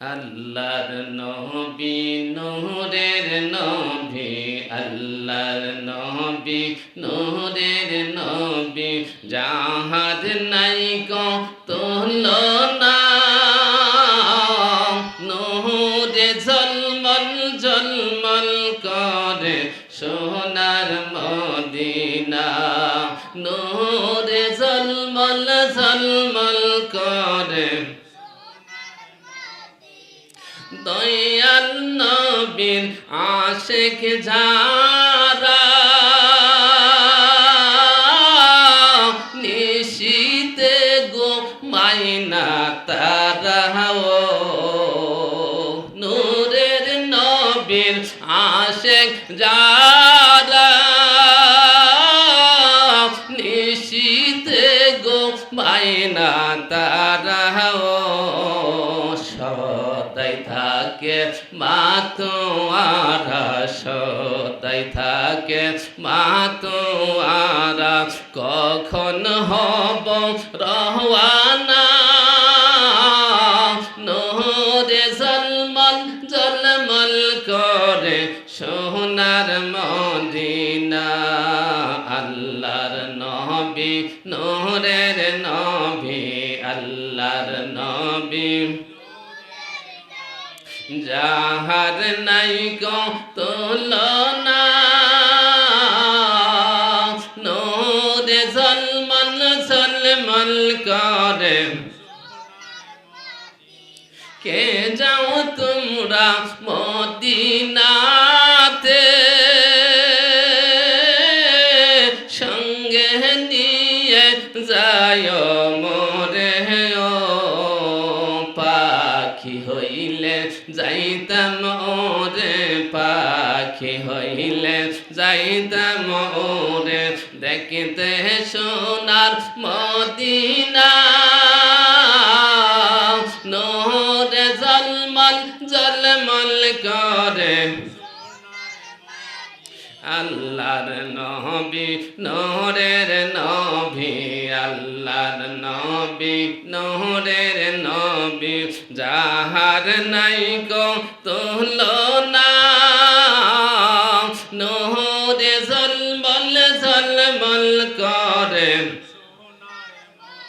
আল্লাহর নবী, নূরের নবী, আল্লাহর নবী, নূরের নবী, যাহার নাই কো তুলনা। নূরে ঝলমল ঝলমল করে সোনার মদিনা। নূরে ঝলমল ঝলমল করে দয়াল নবীর আশেক যারা নিশিতে গো মাইনা তারা ও নূরের নবীর আশেক যারা নিশিতে গো মাইনা তারা ও সদাই থাকে মাতোয়ারা সদাই থাকে মাতোয়ারা কখন হব রহওয়ানা নহরে জলমল জলমল করে সোনার মদিনা। আল্লাহর নবী নহরের নবী, আল্লাহর নবী। যাহার নাই করে। কে যাও তোমরা মদিনাতে সঙ্গে নিয়ে যায় যাইতাম ওরে পাখি হইলে, যাইতাম ওরে দেখিতে সোনার মদিনা। নোরে জলমল জলমল করে। আল্লাহর নবী নোরের নবী, আল্লাহর নবী নহরের নবী যাহার নাই কো তোল না নহরে জলমল জলমল করেন